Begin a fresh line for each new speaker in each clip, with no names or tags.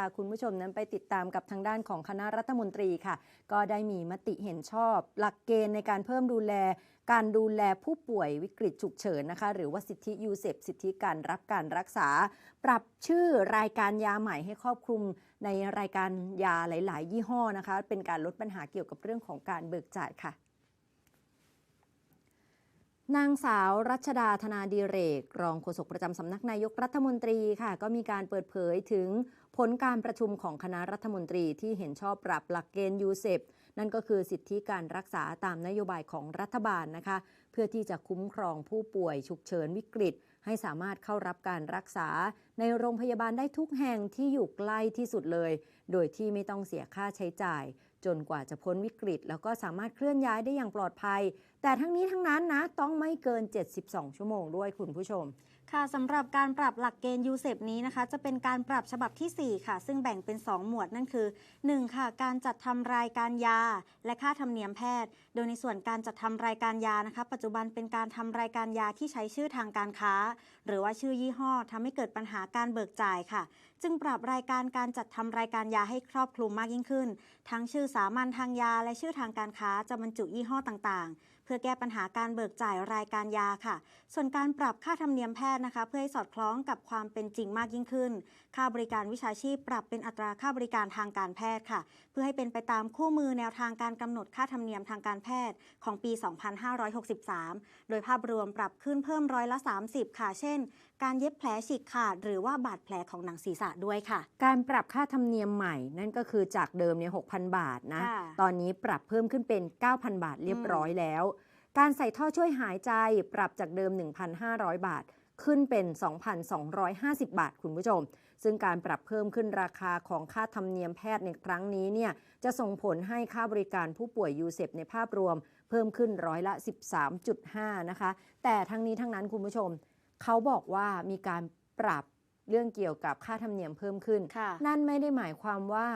าคุณผู้ชมนั้นไปติดตามกับทางด้านของคณะรัฐมนตรีค่ะ ก็ได้มีมติเห็นชอบ หลักเกณฑ์ในการเพิ่มดูแล การดูแลผู้ป่วยวิกฤตฉุกเฉินนะคะ หรือว่าสิทธิยูเซฟสิทธิการรับการรักษา ปรับชื่อรายการยาใหม่ให้ครอบคลุมในรายการยาหลาย ๆ ยี่ห้อนะคะ เป็นการลดปัญหาเกี่ยวกับเรื่องของการเบิกจ่ายค่ะ นางสาวรัชดาธนาดีเรก รองโฆษกประจำสำนักนายกรัฐมนตรีค่ะ ก็มีการเปิดเผยถึงผลการประชุมของคณะรัฐมนตรีที่เห็นชอบปรับหลักเกณฑ์ยูเซปนั่นก็คือสิทธิการรักษาตามนโยบายของรัฐบาลนะคะ พื่อที่จะคุ้มครองผู้ป่วยฉุกเฉินวิกฤต ให้สามารถเข้ารับการรักษา ในโรงพยาบาลได้ทุกแห่งที่อยู่ใกล้ที่สุดเลย โดยที่ไม่ต้องเสียค่าใช้จ่าย จนกว่าจะพ้นวิกฤต แล้วก็สามารถเคลื่อนย้ายได้อย่างปลอดภัย แต่ทั้งนี้ทั้งนั้นนะต้องไม่เกิน 72 ชั่วโมงด้วยคุณผู้ชม
ค่ะสำหรับการปรับหลักเกณฑ์ยูเซฟนี้นะคะ จะเป็นการปรับฉบับที่ 4 ค่ะ ซึ่งแบ่งเป็น 2 หมวดนั่นคือ 1. ค่ะการจัดทำรายการยา และค่าธรรมเนียมแพทย์ โดยในส่วนการจัดทำรายการยานะคะปัจจุจุบันเป็นการทำรายการยาที่ใช้ชื่อทางการค้า หรือว่าชื่อยี่ห้อทำให้เกิดปัญหาการเบิกจ่ายค่ะ จึงปรับรายการการจัดทำรายการยาให้ครอบคลุมมากยิ่งขึ้น ทั้งชื่อสามัญทางยาและชื่อทางการค้าจะบรรจุยี่ห้อต่างๆ เพื่อแก้ปัญหาการเบิกจ่ายรายการยาค่ะ ส่วนการปรับค่าธรรมเนียมแพทย์นะคะ เพื่อให้สอดคล้องกับความเป็นจริงมากยิ่งขึ้น ค่าบริการวิชาชีพปรับเป็นอัตราค่าบริการทางการแพทย์ค่ะ เพื่อให้เป็นไปตามคู่มือแนวทางการกำหนดค่าธรรมเนียมทางการแพทย์ของปี 2563โดยภาพรวมปรับขึ้นเพิ่มร้อยละ 30 ค่ะ เช่น การเย็บแผลฉีกขาด หรือว่าบาดแผลของหนังศีรษะด้วยค่ะ
การปรับค่าธรรมเนียมใหม่ นั่นก็คือจากเดิมเนี่ย6,000 บาทนะ
ค่ะ
ตอนนี้ปรับเพิ่มขึ้นเป็น 9,000 บาทเรียบร้อยแล้ว การใส่ท่อช่วยหายใจปรับจากเดิม 1,500 บาท ขึ้นเป็น 2,250 บาทคุณผู้ชม ซึ่งการปรับเพิ่มขึ้นราคาของค่าธรรมเนียมแพทย์ในครั้งนี้เนี่ยจะส่งผลให้ค่าบริการผู้ป่วยยูเซฟในภาพรวม เพิ่มขึ้นร้อยละ 13.5 นะคะ แต่ทั้งนี้ทั้งนั้นคุณผู้ชม เขาบอกว่ามีการปรับเรื่องเกี่ยวกับค่าธรรมเนียมเพิ่มขึ้น
ค่ะ
นั่นไม่ได้หมายความว่า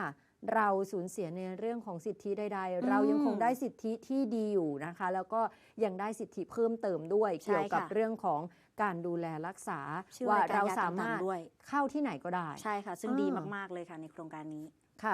เราสูญเสียในเรื่องของสิทธิใดๆ เรายังคงได้สิทธิที่ดีอยู่นะคะ แล้วก็ยังได้สิทธิเพิ่มเติมด้วย
ใช่
เกี่ยวกับ
ค่ะ
เรื่องของการดูแลรักษา
ชื่อ
ว่ารา
ยการ
เรา
ยา
สามารถ
ต่างๆด้วย
เข้าที่ไหนก็ได้
ใช่ค่ะ ซึ่ง
อ่า
ดีมาก ๆ เลยค่ะในโครงการนี้